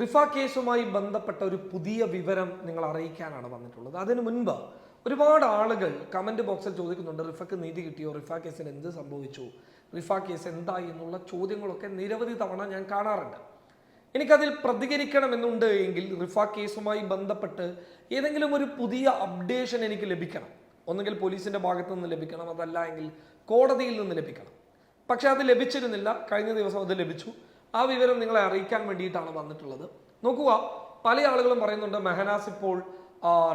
റിഫ കേസുമായി ബന്ധപ്പെട്ട ഒരു പുതിയ വിവരം നിങ്ങൾ അറിയിക്കാനാണ് വന്നിട്ടുള്ളത്. അതിനു മുൻപ് ഒരുപാട് ആളുകൾ കമന്റ് ബോക്സിൽ ചോദിക്കുന്നുണ്ട് റിഫക്ക് നീതി കിട്ടിയോ? റിഫ കേസിന് എന്ത് സംഭവിച്ചു? റിഫ കേസ് എന്തായി എന്നുള്ള ചോദ്യങ്ങളൊക്കെ നിരവധി തവണ ഞാൻ കാണാറുണ്ട്. എനിക്കതിൽ പ്രതികരിക്കണമെന്നുണ്ട് എങ്കിൽ റിഫ കേസുമായി ബന്ധപ്പെട്ട് ഏതെങ്കിലും ഒരു പുതിയ അപ്ഡേഷൻ എനിക്ക് ലഭിക്കണം. ഒന്നുകിൽ പോലീസിന്റെ ഭാഗത്തു നിന്ന് ലഭിക്കണം അതല്ല എങ്കിൽ കോടതിയിൽ നിന്ന് ലഭിക്കണം. പക്ഷെ അത് ലഭിച്ചിരുന്നില്ല. കഴിഞ്ഞ ദിവസം അത് ലഭിച്ചു. ആ വിവരം നിങ്ങളെ അറിയിക്കാൻ വേണ്ടിയിട്ടാണ് വന്നിട്ടുള്ളത്. നോക്കുക പല ആളുകളും പറയുന്നുണ്ട് മെഹനാസ് ഇപ്പോൾ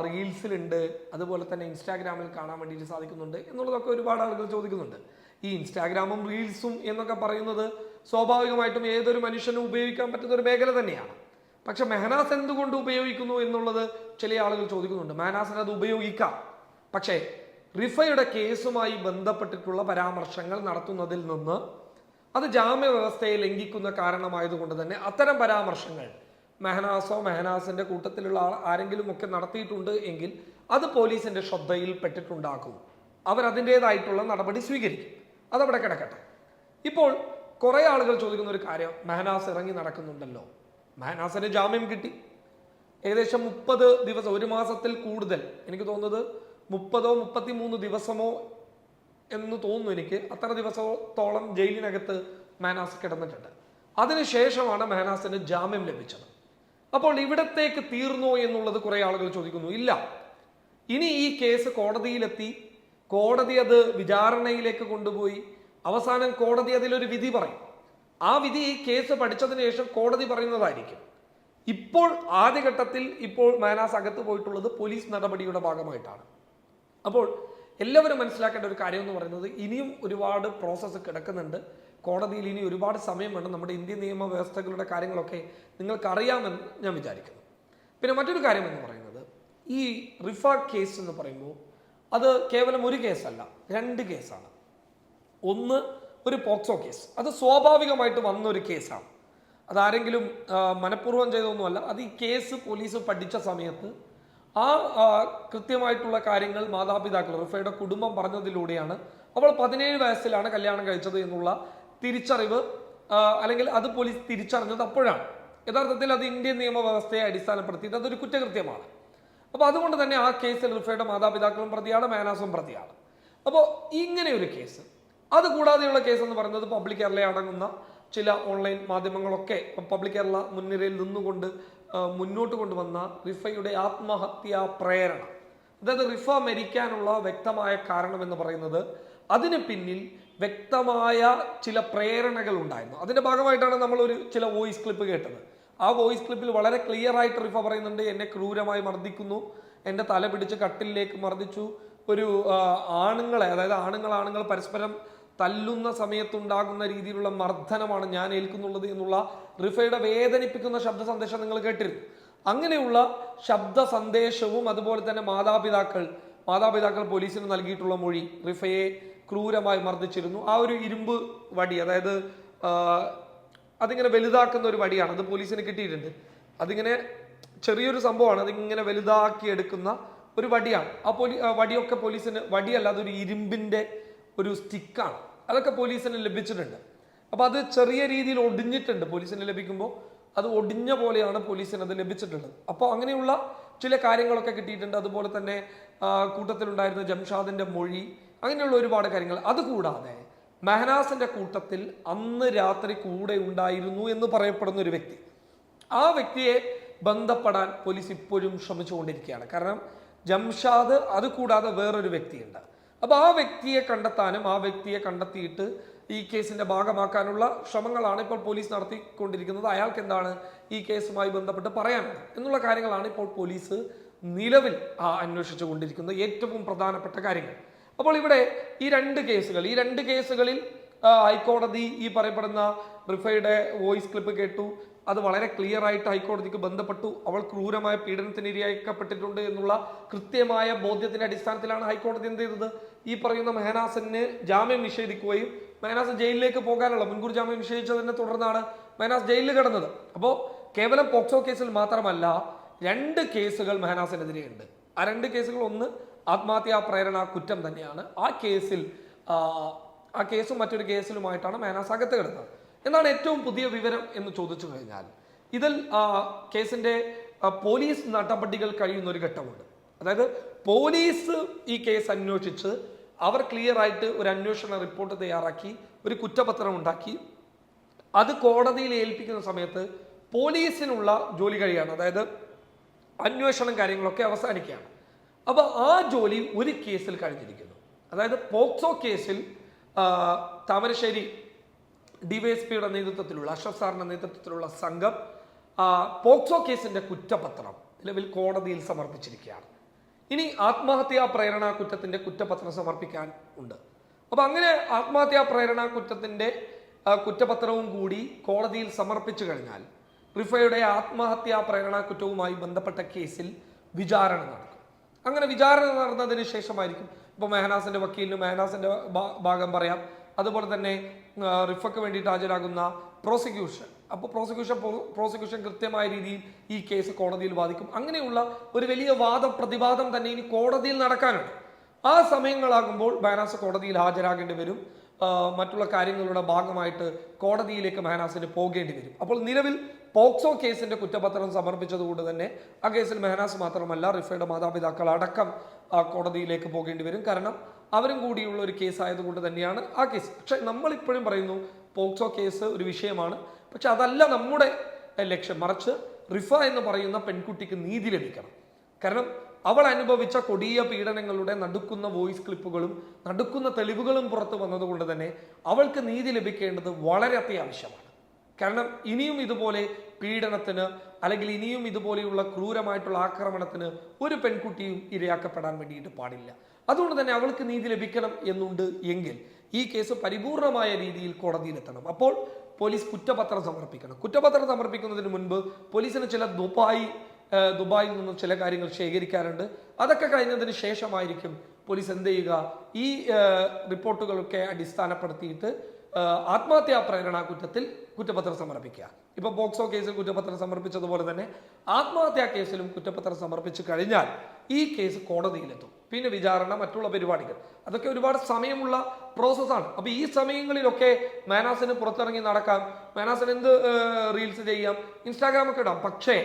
റീൽസിലുണ്ട് അതുപോലെ തന്നെ ഇൻസ്റ്റാഗ്രാമിൽ കാണാൻ വേണ്ടിയിട്ട് സാധിക്കുന്നുണ്ട് എന്നുള്ളതൊക്കെ ഒരുപാട് ആളുകൾ ചോദിക്കുന്നുണ്ട്. ഈ ഇൻസ്റ്റാഗ്രാമും റീൽസും എന്നൊക്കെ പറയുന്നത് സ്വാഭാവികമായിട്ടും ഏതൊരു മനുഷ്യനും ഉപയോഗിക്കാൻ പറ്റുന്ന ഒരു മേഖല തന്നെയാണ്. പക്ഷെ മെഹനാസ് എന്തുകൊണ്ട് ഉപയോഗിക്കുന്നു എന്നുള്ളത് ചില ആളുകൾ ചോദിക്കുന്നുണ്ട്. മെഹനാസിന് അത് ഉപയോഗിക്കാം. പക്ഷേ റിഫയുടെ കേസുമായി ബന്ധപ്പെട്ടിട്ടുള്ള പരാമർശങ്ങൾ നടത്തുന്നതിൽ നിന്ന് അത് ജാമ്യ വ്യവസ്ഥയെ ലംഘിക്കുന്ന കാരണമായതുകൊണ്ട് തന്നെ അത്തരം പരാമർശങ്ങൾ മെഹനാസോ മെഹനാസിന്റെ കൂട്ടത്തിലുള്ള ആൾ ആരെങ്കിലും ഒക്കെ നടത്തിയിട്ടുണ്ട് എങ്കിൽ അത് പോലീസിന്റെ ശ്രദ്ധയിൽ പെട്ടിട്ടുണ്ടാകും. അവരതിന്റെതായിട്ടുള്ള നടപടി സ്വീകരിക്കും. അതവിടെ കിടക്കട്ടെ. ഇപ്പോൾ കുറേ ആളുകൾ ചോദിക്കുന്ന ഒരു കാര്യം മെഹനാസ് ഇറങ്ങി നടക്കുന്നുണ്ടല്ലോ. മെഹനാസിന് ജാമ്യം കിട്ടി. ഏകദേശം മുപ്പത് ദിവസം ഒരു മാസത്തിൽ കൂടുതൽ. എനിക്ക് തോന്നുന്നത് മുപ്പതോ മുപ്പത്തി മൂന്ന് ദിവസമോ എന്ന് തോന്നുന്നു എനിക്ക്. അത്ര ദിവസത്തോളം ജയിലിനകത്ത് മാനാസ് കിടന്നിട്ടുണ്ട്. അതിനുശേഷമാണ് മാനാസിന് ജാമ്യം ലഭിച്ചത്. അപ്പോൾ ഇവിടത്തേക്ക് തീർന്നോ എന്നുള്ളത് കുറേ ആളുകൾ ചോദിക്കുന്നു. ഇല്ല. ഇനി ഈ കേസ് കോടതിയിലെത്തി. കോടതി അത് വിചാരണയിലേക്ക് കൊണ്ടുപോയി. അവസാനം കോടതി അതിലൊരു വിധി പറയും. ആ വിധി ഈ കേസ് പഠിച്ചതിന് ശേഷം കോടതി പറയുന്നതായിരിക്കും. ഇപ്പോൾ ആദ്യഘട്ടത്തിൽ ഇപ്പോൾ മാനാസ് അകത്ത് പോയിട്ടുള്ളത് പോലീസ് നടപടിയുടെ ഭാഗമായിട്ടാണ്. അപ്പോൾ എല്ലാവരും മനസ്സിലാക്കേണ്ട ഒരു കാര്യം എന്ന് പറയുന്നത് ഇനിയും ഒരുപാട് പ്രോസസ്സ് കിടക്കുന്നുണ്ട്. കോടതിയിൽ ഇനി ഒരുപാട് സമയം വേണം. നമ്മുടെ ഇന്ത്യൻ നിയമ വ്യവസ്ഥകളുടെ കാര്യങ്ങളൊക്കെ നിങ്ങൾക്കറിയാമെന്ന് ഞാൻ വിചാരിക്കുന്നു. പിന്നെ മറ്റൊരു കാര്യം എന്ന് പറയുന്നത് ഈ റിഫ കേസ് എന്ന് പറയുമ്പോൾ അത് കേവലം ഒരു കേസല്ല രണ്ട് കേസാണ് ഒന്ന് ഒരു പോക്സോ കേസ് അത് സ്വാഭാവികമായിട്ട് വന്നൊരു കേസാണ് അതാരെങ്കിലും മനഃപൂർവം ചെയ്തൊന്നുമല്ല അത് ഈ കേസ് പോലീസ് പഠിച്ച സമയത്ത് ആ കൃത്യമായിട്ടുള്ള കാര്യങ്ങൾ മാതാപിതാക്കൾ റിഫയുടെ കുടുംബം പറഞ്ഞതിലൂടെയാണ്. അവൾ പതിനേഴ് വയസ്സിലാണ് കല്യാണം കഴിച്ചത് എന്നുള്ള തിരിച്ചറിവ് അല്ലെങ്കിൽ അത് പോലീസ് തിരിച്ചറിഞ്ഞത് അപ്പോഴാണ്. യഥാർത്ഥത്തിൽ അത് ഇന്ത്യൻ നിയമവ്യവസ്ഥയെ അടിസ്ഥാനപ്പെടുത്തിയിട്ട് അതൊരു കുറ്റകൃത്യമാണ്. അപ്പോൾ അതുകൊണ്ട് തന്നെ ആ കേസിൽ റിഫയുടെ മാതാപിതാക്കളും പ്രതിയാണ് മാനാസും പ്രതിയാണ്. അപ്പോൾ ഇങ്ങനെ ഒരു കേസ് അത് കൂടാതെയുള്ള കേസ് എന്ന് പറയുന്നത് പബ്ലിക് കേരളയെ അടങ്ങുന്ന ചില ഓൺലൈൻ മാധ്യമങ്ങളൊക്കെ പബ്ലിക് കേരള മുൻനിരയിൽ നിന്നുകൊണ്ട് മുന്നോട്ട് കൊണ്ടുവന്ന റിഫയുടെ ആത്മഹത്യാ പ്രേരണ. അതായത് റിഫ മരിക്കാനുള്ള വ്യക്തമായ കാരണം എന്ന് പറയുന്നത് അതിന് പിന്നിൽ വ്യക്തമായ ചില പ്രേരണകൾ ഉണ്ടായിരുന്നു. അതിന്റെ ഭാഗമായിട്ടാണ് നമ്മൾ ഒരു ചില വോയിസ് ക്ലിപ്പ് കേട്ടത്. ആ വോയിസ് ക്ലിപ്പിൽ വളരെ ക്ലിയർ ആയിട്ട് റിഫ പറയുന്നുണ്ട് എന്നെ ക്രൂരമായി മർദ്ദിക്കുന്നു എന്റെ തല പിടിച്ച് കട്ടിലേക്ക് മർദ്ദിച്ചു. ഒരു ആണുങ്ങളെ അതായത് ആണുങ്ങൾ ആണുങ്ങൾ പരസ്പരം തല്ലുന്ന സമയത്തുണ്ടാകുന്ന രീതിയിലുള്ള മർദ്ദനമാണ് ഞാൻ ഏൽക്കുന്നുള്ളത് എന്നുള്ള റിഫയുടെ വേദനിപ്പിക്കുന്ന ശബ്ദ സന്ദേശം നിങ്ങൾ കേട്ടിരുന്നു. അങ്ങനെയുള്ള ശബ്ദ സന്ദേശവും അതുപോലെ തന്നെ മാതാപിതാക്കൾ മാതാപിതാക്കൾ പോലീസിന് നൽകിയിട്ടുള്ള മൊഴി റിഫയെ ക്രൂരമായി മർദ്ദിച്ചിരുന്നു. ആ ഒരു ഇരുമ്പ് വടി അതായത് അതിങ്ങനെ വലുതാക്കുന്ന ഒരു വടിയാണ്. അത് പോലീസിന് കിട്ടിയിട്ടുണ്ട്. അതിങ്ങനെ ചെറിയൊരു സംഭവമാണ്. അതിങ്ങനെ വലുതാക്കി എടുക്കുന്ന ഒരു വടിയാണ്. ആ പോലീ വടിയൊക്കെ പോലീസിന് വടിയല്ല അതൊരു ഇരുമ്പിന്റെ ഒരു സ്റ്റിക്കാണ്. അതൊക്കെ പോലീസിന് ലഭിച്ചിട്ടുണ്ട്. അപ്പൊ അത് ചെറിയ രീതിയിൽ ഒടിഞ്ഞിട്ടുണ്ട്. പോലീസിന് ലഭിക്കുമ്പോൾ അത് ഒടിഞ്ഞ പോലെയാണ് പോലീസിന് അത് ലഭിച്ചിട്ടുള്ളത്. അപ്പോൾ അങ്ങനെയുള്ള ചില കാര്യങ്ങളൊക്കെ കിട്ടിയിട്ടുണ്ട്. അതുപോലെ തന്നെ കൂട്ടത്തിലുണ്ടായിരുന്ന ജംഷാദിന്റെ മൊഴി അങ്ങനെയുള്ള ഒരുപാട് കാര്യങ്ങൾ. അതുകൂടാതെ മെഹനാസിന്റെ കൂട്ടത്തിൽ അന്ന് രാത്രി കൂടെ ഉണ്ടായിരുന്നു എന്ന് പറയപ്പെടുന്ന ഒരു വ്യക്തി. ആ വ്യക്തിയെ ബന്ധപ്പെടാൻ പോലീസ് ഇപ്പോഴും ശ്രമിച്ചുകൊണ്ടിരിക്കുകയാണ്. കാരണം ജംഷാദ് അതുകൂടാതെ വേറൊരു വ്യക്തിയുണ്ട്. അപ്പോൾ ആ വ്യക്തിയെ കണ്ടെത്താനും ആ വ്യക്തിയെ കണ്ടെത്തിയിട്ട് ഈ കേസിന്റെ ഭാഗമാക്കാനുള്ള ശ്രമങ്ങളാണ് ഇപ്പോൾ പോലീസ് നടത്തിക്കൊണ്ടിരിക്കുന്നത്. അയാൾക്ക് എന്താണ് ഈ കേസുമായി ബന്ധപ്പെട്ട് പറയാൻ എന്നുള്ള കാര്യങ്ങളാണ് ഇപ്പോൾ പോലീസ് നിലവിൽ അന്വേഷിച്ചു കൊണ്ടിരിക്കുന്നത് ഏറ്റവും പ്രധാനപ്പെട്ട കാര്യങ്ങൾ. അപ്പോൾ ഇവിടെ ഈ രണ്ട് കേസുകൾ ഈ രണ്ട് കേസുകളിൽ ഹൈക്കോടതി ഈ പറയപ്പെടുന്ന റിഫയുടെ വോയിസ് ക്ലിപ്പ് കേട്ടു. അത് വളരെ ക്ലിയർ ആയിട്ട് ഹൈക്കോടതിക്ക് ബന്ധപ്പെട്ടു. അവൾ ക്രൂരമായ പീഡനത്തിന് ഇരയാക്കപ്പെട്ടിട്ടുണ്ട് എന്നുള്ള കൃത്യമായ ബോധ്യത്തിന്റെ അടിസ്ഥാനത്തിലാണ് ഹൈക്കോടതി എന്ത് ചെയ്തത്? ഈ പറയുന്ന മെഹനാസന് ജാമ്യം നിഷേധിക്കുകയും മെഹനാസ് ജയിലിലേക്ക് പോകാനുള്ള മുൻകൂർ ജാമ്യം നിഷേധിച്ചതിനെ തുടർന്നാണ് മൈനാസ് ജയിലിൽ കിടന്നത്. അപ്പോൾ കേവലം പോക്സോ കേസിൽ മാത്രമല്ല രണ്ട് കേസുകൾ മെഹനാസിനെതിരെയുണ്ട് ആ രണ്ട് കേസുകൾ ഒന്ന് ആത്മഹത്യാ പ്രേരണ കുറ്റം തന്നെയാണ്. ആ കേസിൽ ആ, കേസും മറ്റൊരു കേസിലുമായിട്ടാണ് മെഹനാസ് അകത്ത് കിടന്നത്. എന്നാണ് ഏറ്റവും പുതിയ വിവരം എന്ന് ചോദിച്ചു കഴിഞ്ഞാൽ ഇതിൽ ആ, കേസിന്റെ പോലീസ് നടപടികൾ കഴിയുന്ന ഒരു ഘട്ടമുണ്ട്. അതായത് പോലീസ് ഈ കേസ് അന്വേഷിച്ച് അവർ ക്ലിയർ ആയിട്ട് ഒരു അന്വേഷണ റിപ്പോർട്ട് തയ്യാറാക്കി ഒരു കുറ്റപത്രം ഉണ്ടാക്കി. അത് കോടതിയിൽ ഏൽപ്പിക്കുന്ന സമയത്ത് പോലീസിനുള്ള ജോലി കഴിയാണ്. അതായത് അന്വേഷണം കാര്യങ്ങളൊക്കെ അവസാനിക്കുകയാണ്. അപ്പോൾ ആ ജോലി ഒരു കേസിൽ കഴിഞ്ഞിരിക്കുന്നു. അതായത് പോക്സോ കേസിൽ താമരശ്ശേരി ഡിവൈഎസ്പിയുടെ നേതൃത്വത്തിലുള്ള അഷ്റഫ് സാറിന്റെ നേതൃത്വത്തിലുള്ള സംഘം പോക്സോ കേസിന്റെ കുറ്റപത്രം നിലവിൽ കോടതിയിൽ സമർപ്പിച്ചിരിക്കുകയാണ്. ഇനി ആത്മഹത്യാ പ്രേരണ കുറ്റത്തിന്റെ കുറ്റപത്രം സമർപ്പിക്കാൻ ഉണ്ട്. അപ്പൊ അങ്ങനെ ആത്മഹത്യാ പ്രേരണ കുറ്റത്തിന്റെ കുറ്റപത്രവും കൂടി കോടതിയിൽ സമർപ്പിച്ചു കഴിഞ്ഞാൽ റിഫയുടെ ആത്മഹത്യാ പ്രേരണ കുറ്റവുമായി ബന്ധപ്പെട്ട കേസിൽ വിചാരണ നടക്കും. അങ്ങനെ വിചാരണ നടന്നതിന് ശേഷമായിരിക്കും. ഇപ്പോൾ മെഹനാസിന്റെ വക്കീലിന് മെഹനാസിന്റെ ഭാഗം പറയാം. അതുപോലെ തന്നെ റിഫക്ക് വേണ്ടിയിട്ട് ഹാജരാകുന്ന പ്രോസിക്യൂഷൻ. അപ്പോൾ പ്രോസിക്യൂഷൻ പ്രോസിക്യൂഷൻ കൃത്യമായ രീതിയിൽ ഈ കേസ് കോടതിയിൽ വാദിക്കും. അങ്ങനെയുള്ള ഒരു വലിയ വാദപ്രതിവാദം തന്നെ ഇനി കോടതിയിൽ നടക്കാനുണ്ട്. ആ സമയങ്ങളാകുമ്പോൾ ബാനാസ് കോടതിയിൽ ഹാജരാകേണ്ടി വരും. മറ്റുള്ള കാര്യങ്ങളുടെ ഭാഗമായിട്ട് കോടതിയിലേക്ക് മെഹനാസിന് പോകേണ്ടി വരും. അപ്പോൾ നിലവിൽ പോക്സോ കേസിന്റെ കുറ്റപത്രം സമർപ്പിച്ചതുകൊണ്ട് തന്നെ ആ കേസിൽ മെഹനാസ് മാത്രമല്ല റിഫയുടെ മാതാപിതാക്കൾ അടക്കം ആ കോടതിയിലേക്ക് പോകേണ്ടി വരും. കാരണം അവരും കൂടിയുള്ള ഒരു കേസ് ആയതുകൊണ്ട് തന്നെയാണ് ആ കേസ്. പക്ഷെ നമ്മളിപ്പോഴും പറയുന്നു പോക്സോ കേസ് ഒരു വിഷയമാണ്. പക്ഷെ അതല്ല നമ്മുടെ ലക്ഷ്യം. മറിച്ച് റിഫ എന്ന് പറയുന്ന പെൺകുട്ടിക്ക് നീതി ലഭിക്കണം. കാരണം അവൾ അനുഭവിച്ച കൊടിയ പീഡനങ്ങളുടെ നടുക്കുന്ന വോയിസ് ക്ലിപ്പുകളും നടുക്കുന്ന തെളിവുകളും പുറത്തു വന്നതുകൊണ്ട് തന്നെ അവൾക്ക് നീതി ലഭിക്കേണ്ടത് വളരെ അത്യാവശ്യമാണ്. കാരണം ഇനിയും ഇതുപോലെ പീഡനത്തിന് അല്ലെങ്കിൽ ഇനിയും ഇതുപോലെയുള്ള ക്രൂരമായിട്ടുള്ള ആക്രമണത്തിന് ഒരു പെൺകുട്ടിയും ഇരയാക്കപ്പെടാൻ വേണ്ടിയിട്ട് പാടില്ല. അതുകൊണ്ട് തന്നെ അവൾക്ക് നീതി ലഭിക്കണം എന്നുണ്ട് എങ്കിൽ ഈ കേസ് പരിപൂർണമായ രീതിയിൽ കോടതിയിലെത്തണം അപ്പോൾ പോലീസ് കുറ്റപത്രം സമർപ്പിക്കണം. കുറ്റപത്രം സമർപ്പിക്കുന്നതിന് മുൻപ് പോലീസിന് ചില ദുബായ് ദുബായിൽ നിന്നും ചില കാര്യങ്ങൾ ശേഖരിക്കാറുണ്ട് അതൊക്കെ കഴിഞ്ഞതിന് ശേഷമായിരിക്കും പോലീസ് എന്ത് ചെയ്യുക? ഈ റിപ്പോർട്ടുകളൊക്കെ അടിസ്ഥാനപ്പെടുത്തിയിട്ട് ആത്മഹത്യാ പ്രേരണ കുറ്റത്തിൽ കുറ്റപത്രം സമർപ്പിക്കുക. ഇപ്പൊ പോക്സോ കേസിൽ കുറ്റപത്രം സമർപ്പിച്ചതുപോലെ തന്നെ ആത്മഹത്യാ കേസിലും കുറ്റപത്രം സമർപ്പിച്ചു കഴിഞ്ഞാൽ ഈ കേസ് കോടതിയിലെത്തും. പിന്നെ വിചാരണ മറ്റുള്ള പരിപാടികൾ. അതൊക്കെ ഒരുപാട് സമയമുള്ള പ്രോസസ്സാണ്. അപ്പൊ ഈ സമയങ്ങളിലൊക്കെ മാനാസിന് പുറത്തിറങ്ങി നടക്കാം. മാനാസിന് എന്ത് റീൽസ് ചെയ്യാം ഇൻസ്റ്റാഗ്രാമൊക്കെ ഇടാം. പക്ഷേ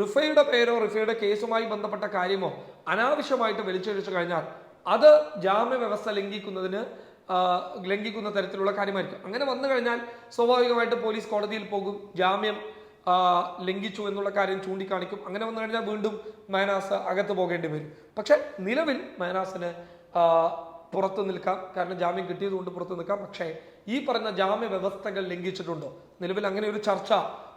റിഫയുടെ പേരോ റിഫയുടെ കേസുമായി ബന്ധപ്പെട്ട കാര്യമോ അനാവശ്യമായിട്ട് വലിച്ചൊഴിച്ചു കഴിഞ്ഞാൽ അത് ജാമ്യ വ്യവസ്ഥ ലംഘിക്കുന്നതിന് ലംഘിക്കുന്ന തരത്തിലുള്ള കാര്യമായിരിക്കും. അങ്ങനെ വന്നു കഴിഞ്ഞാൽ സ്വാഭാവികമായിട്ട് പോലീസ് കോടതിയിൽ പോകും. ജാമ്യം ലംഘിച്ചു എന്നുള്ള കാര്യം ചൂണ്ടിക്കാണിക്കും. അങ്ങനെ വന്നു കഴിഞ്ഞാൽ വീണ്ടും മൈനാസ് അകത്ത് പോകേണ്ടി വരും. പക്ഷെ നിലവിൽ മൈനാസിന് പുറത്ത് നിൽക്കാം. കാരണം ജാമ്യം കിട്ടിയതുകൊണ്ട് പുറത്ത് നിൽക്കാം. പക്ഷേ ഈ പറഞ്ഞ ജാമ്യ വ്യവസ്ഥകൾ ലംഘിച്ചിട്ടുണ്ടോ? നിലവിൽ അങ്ങനെ ഒരു ചർച്ച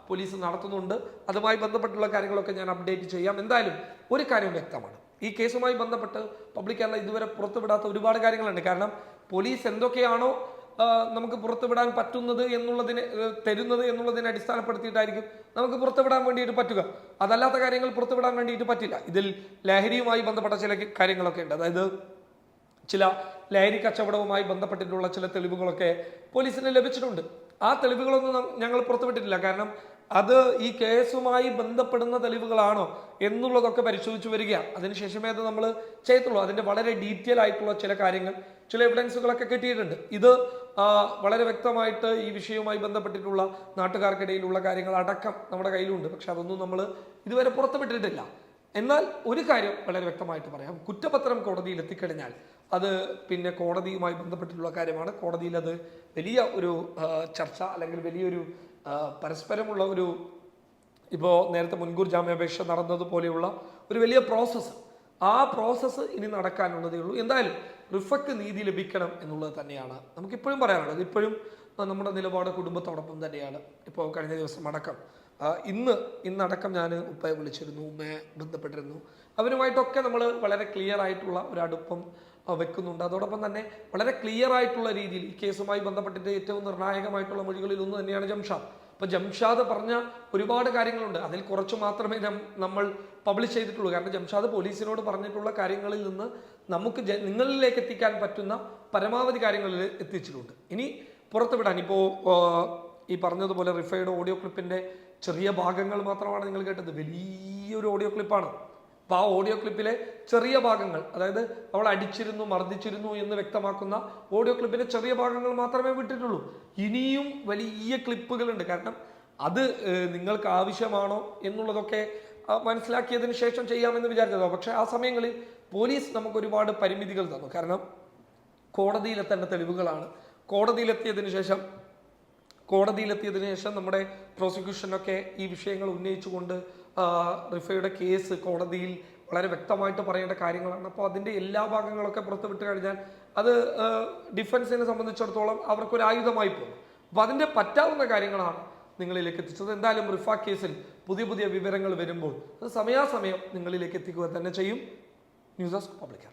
പോലീസ് നടത്തുന്നുണ്ട്. അതുമായി ബന്ധപ്പെട്ടുള്ള കാര്യങ്ങളൊക്കെ ഞാൻ അപ്ഡേറ്റ് ചെയ്യാം. എന്തായാലും ഒരു കാര്യം വ്യക്തമാണ്. ഈ കേസുമായി ബന്ധപ്പെട്ട് പബ്ലിക് ഇതുവരെ പുറത്തുവിടാത്ത ഒരുപാട് കാര്യങ്ങളുണ്ട്. കാരണം പോലീസ് എന്തൊക്കെയാണോ നമുക്ക് പുറത്തുവിടാൻ പറ്റുന്നത് എന്നുള്ളതിനെ തരുന്നത് എന്നുള്ളതിനെ അടിസ്ഥാനപ്പെടുത്തിയിട്ടായിരിക്കും നമുക്ക് പുറത്തുവിടാൻ വേണ്ടിയിട്ട് പറ്റുക. അതല്ലാത്ത കാര്യങ്ങൾ പുറത്തുവിടാൻ വേണ്ടിയിട്ട് പറ്റില്ല. ഇതിൽ ലഹരിയുമായി ബന്ധപ്പെട്ട ചില കാര്യങ്ങളൊക്കെ ഉണ്ട്. അതായത് ചില ലഹരി കച്ചവടവുമായി ബന്ധപ്പെട്ടിട്ടുള്ള ചില തെളിവുകളൊക്കെ പോലീസിന് ലഭിച്ചിട്ടുണ്ട്. ആ തെളിവുകളൊന്നും ഞങ്ങൾ പുറത്തുവിട്ടിട്ടില്ല. കാരണം അത് ഈ കേസുമായി ബന്ധപ്പെടുന്ന തെളിവുകളാണോ എന്നുള്ളതൊക്കെ പരിശോധിച്ചു വരികയാണ് അതിനുശേഷമേ അത് നമ്മൾ ചെയ്യത്തുള്ളൂ. അതിന്റെ വളരെ ഡീറ്റെയിൽ ആയിട്ടുള്ള ചില കാര്യങ്ങൾ ചില എവിഡൻസുകളൊക്കെ കിട്ടിയിട്ടുണ്ട്. ഇത് വളരെ വ്യക്തമായിട്ട് ഈ വിഷയവുമായി ബന്ധപ്പെട്ടിട്ടുള്ള നാട്ടുകാർക്കിടയിലുള്ള കാര്യങ്ങൾ അടക്കം നമ്മുടെ കയ്യിലുണ്ട്. പക്ഷെ അതൊന്നും നമ്മൾ ഇതുവരെ പുറത്തുവിട്ടിട്ടില്ല. എന്നാൽ ഒരു കാര്യം വളരെ വ്യക്തമായിട്ട് പറയാം. കുറ്റപത്രം കോടതിയിൽ എത്തിക്കഴിഞ്ഞാൽ അത് പിന്നെ കോടതിയുമായി ബന്ധപ്പെട്ടിട്ടുള്ള കാര്യമാണ്. കോടതിയിൽ അത് വലിയ ഒരു ചർച്ച അല്ലെങ്കിൽ വലിയൊരു പരസ്പരമുള്ള ഒരു ഇപ്പോൾ നേരത്തെ മുൻകൂർ ജാമ്യാപേക്ഷ നടന്നതുപോലെയുള്ള ഒരു വലിയ പ്രോസസ്സ് ആ പ്രോസസ്സ് ഇനി നടക്കാനുള്ളതേ ഉള്ളൂ. എന്തായാലും റിഫക്ക് നീതി ലഭിക്കണം എന്നുള്ളത് തന്നെയാണ്. നമുക്കിപ്പോഴും പറയാനുള്ളത്. ഇപ്പോഴും നമ്മുടെ നിലപാട് കുടുംബത്തോടൊപ്പം തന്നെയാണ്. ഇപ്പോൾ കഴിഞ്ഞ ദിവസം അടക്കം ഇന്ന് ഇന്നടക്കം ഞാൻ ഉപ്പയെ വിളിച്ചിരുന്നു ഉമ്മയെ ബന്ധപ്പെട്ടിരുന്നു. അവരുമായിട്ടൊക്കെ നമ്മൾ വളരെ ക്ലിയർ ആയിട്ടുള്ള ഒരു അടുപ്പം വെക്കുന്നുണ്ട്. അതോടൊപ്പം തന്നെ വളരെ ക്ലിയർ ആയിട്ടുള്ള രീതിയിൽ ഈ കേസുമായി ബന്ധപ്പെട്ടിട്ട് ഏറ്റവും നിർണായകമായിട്ടുള്ള മൊഴികളിൽ ഒന്ന് തന്നെയാണ് ജംഷാദ്. അപ്പൊ ജംഷാദ് പറഞ്ഞ ഒരുപാട് കാര്യങ്ങളുണ്ട്. അതിൽ കുറച്ച് മാത്രമേ നമ്മൾ പബ്ലിഷ് ചെയ്തിട്ടുള്ളൂ. കാരണം ജംഷാദ് പോലീസിനോട് പറഞ്ഞിട്ടുള്ള കാര്യങ്ങളിൽ നിന്ന് നമുക്ക് നിങ്ങളിലേക്ക് എത്തിക്കാൻ പറ്റുന്ന പരമാവധി കാര്യങ്ങളിൽ എത്തിച്ചിട്ടുണ്ട്. ഇനി പുറത്തുവിടാൻ. ഇപ്പോൾ ഈ പറഞ്ഞതുപോലെ റിഫൈഡ് ഓഡിയോ ക്ലിപ്പിന്റെ ചെറിയ ഭാഗങ്ങൾ മാത്രമാണ് നിങ്ങൾ കേട്ടത്. വലിയൊരു ഓഡിയോ ക്ലിപ്പാണ്. അപ്പൊ ആ ഓഡിയോ ക്ലിപ്പിലെ ചെറിയ ഭാഗങ്ങൾ അതായത് അവൾ അടിച്ചിരുന്നു മർദ്ദിച്ചിരുന്നു എന്ന് വ്യക്തമാക്കുന്ന ഓഡിയോ ക്ലിപ്പിലെ ചെറിയ ഭാഗങ്ങൾ മാത്രമേ വിട്ടിട്ടുള്ളൂ. ഇനിയും വലിയ ക്ലിപ്പുകളുണ്ട് കാരണം അത് നിങ്ങൾക്ക് ആവശ്യമാണോ എന്നുള്ളതൊക്കെ മനസ്സിലാക്കിയതിന് ശേഷം ചെയ്യാമെന്ന് വിചാരിച്ചതോ. പക്ഷെ ആ സമയങ്ങളിൽ പോലീസ് നമുക്ക് ഒരുപാട് പരിമിതികൾ തന്നു. കാരണം കോടതിയിലെത്തേണ്ട തെളിവുകളാണ്. കോടതിയിലെത്തിയതിനു ശേഷം കോടതിയിലെത്തിയതിനു ശേഷം നമ്മുടെ പ്രോസിക്യൂഷനൊക്കെ ഈ വിഷയങ്ങൾ ഉന്നയിച്ചുകൊണ്ട് റിഫയുടെ കേസ് കോടതിയിൽ വളരെ വ്യക്തമായിട്ട് പറയേണ്ട കാര്യങ്ങളാണ്. അപ്പോൾ അതിന്റെ എല്ലാ ഭാഗങ്ങളൊക്കെ പുറത്തുവിട്ട് കഴിഞ്ഞാൽ അത് ഡിഫൻസിനെ സംബന്ധിച്ചിടത്തോളം അവർക്കൊരു ആയുധമായി പോകും. അപ്പോൾ അതിന്റെ പറ്റാവുന്ന കാര്യങ്ങളാണ് നിങ്ങളിലേക്ക് എത്തിച്ചത്. എന്തായാലും റിഫ കേസിൽ പുതിയ പുതിയ വിവരങ്ങൾ വരുമ്പോൾ അത് സമയാസമയം നിങ്ങളിലേക്ക് എത്തിക്കുക തന്നെ ചെയ്യും. News desk public